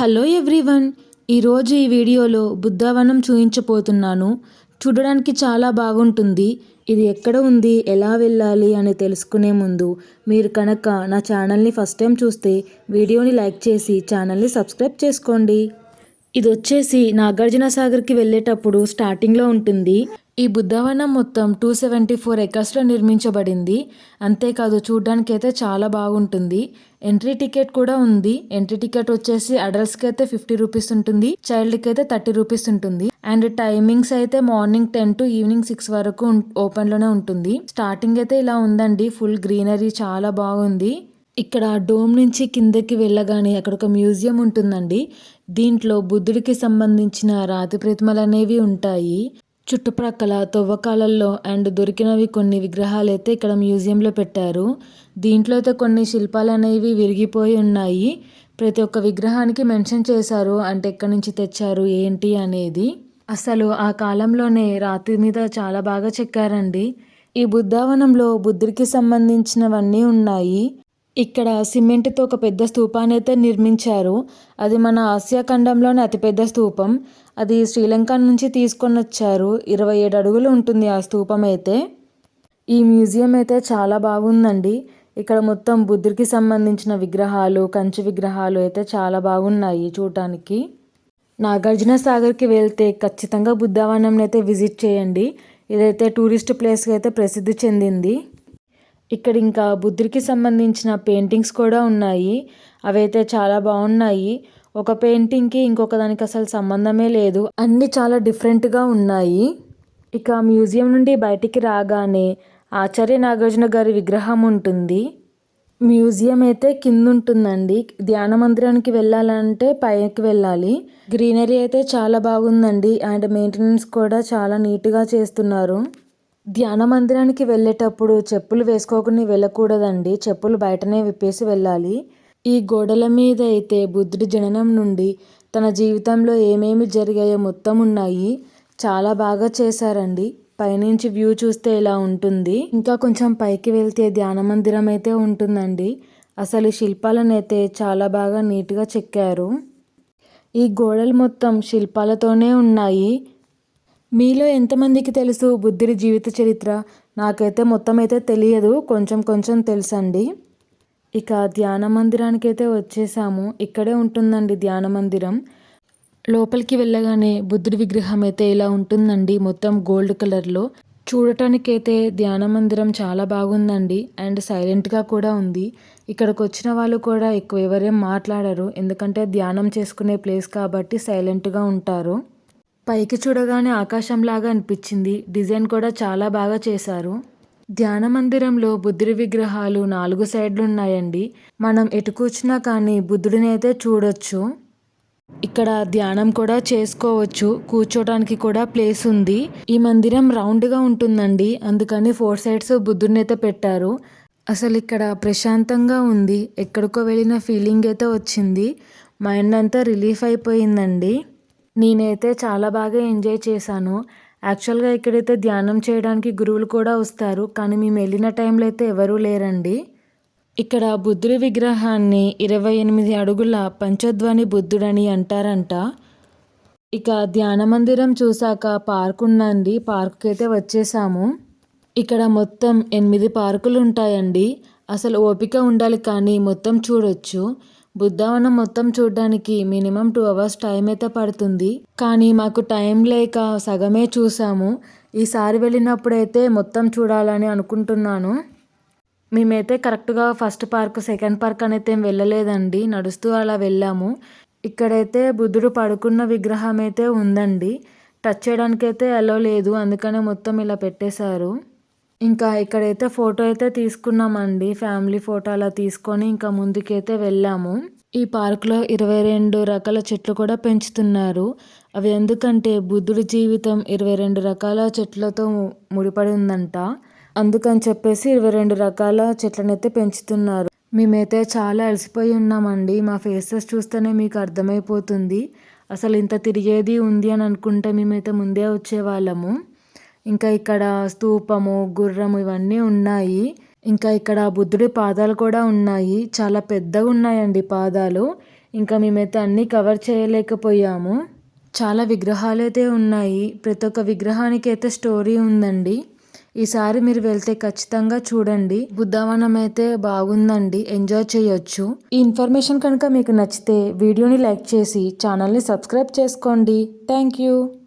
Hello everyone. ఈరోజు ఈ వీడియోలో బుద్ధవనం చూయించబోతున్నాను. చూడడానికి చాలా బాగుంటుంది. ఇది ఎక్కడ ఉంది? ఎలా వెళ్ళాలి? అని తెలుసుకునే ముందు మీరు కనుక నా ఛానల్ని ఫస్ట్ టైం చూస్తే వీడియోని లైక్ చేసి ఛానల్ని సబ్స్క్రైబ్ చేసుకోండి. ఇది వచ్చేసి నాగార్జున సాగర్కి వెళ్ళేటప్పుడు స్టార్టింగ్లో ఉంటుంది. ఈ బుద్ధవనం మొత్తం టూ సెవెంటీ ఫోర్ ఎకర్స్లో నిర్మించబడింది. అంతేకాదు చూడడానికి అయితే చాలా బాగుంటుంది. ఎంట్రీ టికెట్ కూడా ఉంది. ఎంట్రీ టికెట్ వచ్చేసి అడల్ట్స్కి అయితే ఫిఫ్టీ రూపీస్ ఉంటుంది. చైల్డ్కి అయితే థర్టీ రూపీస్ ఉంటుంది. అండ్ టైమింగ్స్ అయితే morning ten to evening six వరకు ఓపెన్లోనే ఉంటుంది. స్టార్టింగ్ అయితే ఇలా ఉందండి. ఫుల్ గ్రీనరీ చాలా బాగుంది. ఇక్కడ డోమ్ నుంచి కిందకి వెళ్ళగానే అక్కడ ఒక మ్యూజియం ఉంటుందండి. దీంట్లో బుద్ధుడికి సంబంధించిన రాతి ప్రతిమలు అనేవి ఉంటాయి. చుట్టుప్రక్కల తవ్వకాలల్లో అండ్ దొరికినవి కొన్ని విగ్రహాలు అయితే ఇక్కడ మ్యూజియంలో పెట్టారు. దీంట్లో అయితే కొన్ని శిల్పాలు అనేవి విరిగిపోయి ఉన్నాయి. ప్రతి ఒక్క విగ్రహానికి మెన్షన్ చేశారు. అంటే ఎక్కడి నుంచి తెచ్చారు ఏంటి అనేది. అసలు ఆ కాలంలోనే రాతి మీద చాలా బాగా చెక్కారండి. ఈ బుద్ధావనంలో బుద్ధుడికి సంబంధించినవన్నీ ఉన్నాయి. ఇక్కడ సిమెంట్తో ఒక పెద్ద స్థూపాన్ని అయితే నిర్మించారు. అది మన ఆసియా ఖండంలోనే అతిపెద్ద స్థూపం. అది శ్రీలంక నుంచి తీసుకొని వచ్చారు ఇరవై ఏడు అడుగులు ఉంటుంది ఆ స్థూపం అయితే ఈ మ్యూజియం అయితే చాలా బాగుందండి. ఇక్కడ మొత్తం బుద్ధుడికి సంబంధించిన విగ్రహాలు కంచు విగ్రహాలు అయితే చాలా బాగున్నాయి చూడటానికి నాగార్జున సాగర్కి వెళ్తే ఖచ్చితంగా బుద్ధవనంని అయితే విజిట్ చేయండి. ఇదైతే టూరిస్ట్ ప్లేస్కి అయితే ప్రసిద్ధి చెందింది. ఇక్కడ ఇంకా బుద్ధుడికి సంబంధించిన పెయింటింగ్స్ కూడా ఉన్నాయి. అవైతే చాలా బాగున్నాయి. ఒక పెయింటింగ్కి ఇంకొక దానికి అసలు సంబంధమే లేదు. అన్నీ చాలా డిఫరెంట్గా ఉన్నాయి. ఇక మ్యూజియం నుండి బయటికి రాగానే ఆచార్య నాగార్జున గారి విగ్రహం ఉంటుంది. మ్యూజియం అయితే కింద ఉంటుందండి. ధ్యాన మందిరానికి వెళ్ళాలంటే పైకి వెళ్ళాలి. గ్రీనరీ అయితే చాలా బాగుందండి. అండ్ మెయింటెనెన్స్ కూడా చాలా నీట్గా చేస్తున్నారు. ధ్యాన మందిరానికి వెళ్ళేటప్పుడు చెప్పులు వేసుకోకుండా వెళ్ళకూడదండి. చెప్పులు బయటనే విప్పేసి వెళ్ళాలి. ఈ గోడల మీద అయితే బుద్ధుడి జననం నుండి తన జీవితంలో ఏమేమి జరిగాయో మొత్తం ఉన్నాయి. చాలా బాగా చేశారండి. పైనుంచి వ్యూ చూస్తే ఇలా ఉంటుంది. ఇంకా కొంచెం పైకి వెళ్తే ధ్యాన మందిరం అయితే ఉంటుందండి. అసలు శిల్పాలను అయితే చాలా బాగా నీట్గా చెక్కారు. ఈ గోడలు మొత్తం శిల్పాలతోనే ఉన్నాయి. మీలో ఎంతమందికి తెలుసు బుద్ధుడి జీవిత చరిత్ర? నాకైతే మొత్తం అయితే తెలియదు. కొంచెం కొంచెం తెలుసండి. ఇక ధ్యాన మందిరానికి అయితే వచ్చేసాము. ఇక్కడే ఉంటుందండి ధ్యాన మందిరం. లోపలికి వెళ్ళగానే బుద్ధుడి విగ్రహం అయితే ఇలా ఉంటుందండి మొత్తం గోల్డ్ కలర్లో. చూడటానికైతే ధ్యాన మందిరం చాలా బాగుందండి. అండ్ సైలెంట్గా కూడా ఉంది. ఇక్కడికి వచ్చిన వాళ్ళు కూడా ఎక్కువ ఎవరేం మాట్లాడరు. ఎందుకంటే ధ్యానం చేసుకునే ప్లేస్ కాబట్టి సైలెంట్గా ఉంటారు. పైకి చూడగానే ఆకాశంలాగా అనిపించింది. డిజైన్ కూడా చాలా బాగా చేశారు. ధ్యాన మందిరంలో బుద్ధుడి విగ్రహాలు నాలుగు సైడ్లు ఉన్నాయండి. మనం ఎటు కూర్చున్నా కానీ బుద్ధుడిని అయితే చూడొచ్చు. ఇక్కడ ధ్యానం కూడా చేసుకోవచ్చు. కూర్చోడానికి కూడా ప్లేస్ ఉంది. ఈ మందిరం రౌండ్గా ఉంటుందండి. అందుకని ఫోర్ సైడ్స్ బుద్ధుడిని అయితే పెట్టారు. అసలు ఇక్కడ ప్రశాంతంగా ఉంది. ఎక్కడికో వెళ్ళిన ఫీలింగ్ అయితే వచ్చింది. మైండ్ అంతా రిలీఫ్ అయిపోయిందండి. నేనైతే చాలా బాగా ఎంజాయ్ చేశాను. యాక్చువల్గా ఇక్కడైతే ధ్యానం చేయడానికి గురువులు కూడా వస్తారు. కానీ మేము వెళ్ళిన టైంలో అయితే ఎవరూ లేరండి. ఇక్కడ బుద్ధుడి విగ్రహాన్ని ఇరవై ఎనిమిది అడుగుల పంచధ్వని బుద్ధుడని అంటారంట. ఇక ధ్యాన మందిరం చూశాక పార్క్ ఉందండి. పార్క్కి అయితే వచ్చేసాము. ఇక్కడ మొత్తం ఎనిమిది పార్కులు ఉంటాయండి. అసలు ఓపిక ఉండాలి కానీ మొత్తం చూడొచ్చు. బుద్ధవనం మొత్తం చూడడానికి మినిమం టూ అవర్స్ టైం అయితే పడుతుంది. కానీ మాకు టైం లేక సగమే చూసాము. ఈసారి వెళ్ళినప్పుడైతే మొత్తం చూడాలని అనుకుంటున్నాను. మేమైతే కరెక్ట్గా ఫస్ట్ పార్క్ సెకండ్ పార్క్ అనేది ఏం వెళ్ళలేదండి. నడుస్తూ అలా వెళ్ళాము. ఇక్కడైతే బుద్ధుడు పడుకున్న విగ్రహం అయితే ఉందండి. టచ్ చేయడానికైతే అలో లేదు. అందుకనే మొత్తం ఇలా పెట్టేశారు. ఇంకా ఇక్కడైతే ఫోటో అయితే తీసుకున్నామండి. ఫ్యామిలీ ఫోటో అలా తీసుకొని ఇంకా ముందుకైతే వెళ్ళాము. ఈ పార్కులో ఇరవై రెండు రకాల చెట్లు కూడా పెంచుతున్నారు. అవి ఎందుకంటే బుద్ధుడి జీవితం ఇరవై రెండు రకాల చెట్లతో ముడిపడి ఉందంట. అందుకని చెప్పేసి ఇరవై రెండు రకాల చెట్లనైతే పెంచుతున్నారు. మేమైతే చాలా అలసిపోయి ఉన్నామండి. మా ఫేసెస్ చూస్తేనే మీకు అర్థమైపోతుంది. అసలు ఇంత తిరిగేది ఉంది అని అనుకుంటే మేమైతే ముందే వచ్చేవాళ్ళము. ఇంకా ఇక్కడ స్తూపము గుర్రము ఇవన్నీ ఉన్నాయి. ఇంకా ఇక్కడ బుద్ధుడి పాదాలు కూడా ఉన్నాయి. చాలా పెద్దగా ఉన్నాయండి పాదాలు. ఇంకా మేమైతే అన్నీ కవర్ చేయలేకపోయాము. చాలా విగ్రహాలు అయితే ఉన్నాయి. ప్రతి ఒక్క విగ్రహానికి అయితే స్టోరీ ఉందండి. ఈసారి మీరు వెళ్తే ఖచ్చితంగా చూడండి. బుద్ధవనం అయితే బాగుందండి. ఎంజాయ్ చేయొచ్చు. ఈ ఇన్ఫర్మేషన్ కనుక మీకు నచ్చితే వీడియోని లైక్ చేసి ఛానల్ని సబ్స్క్రైబ్ చేసుకోండి. Thank you.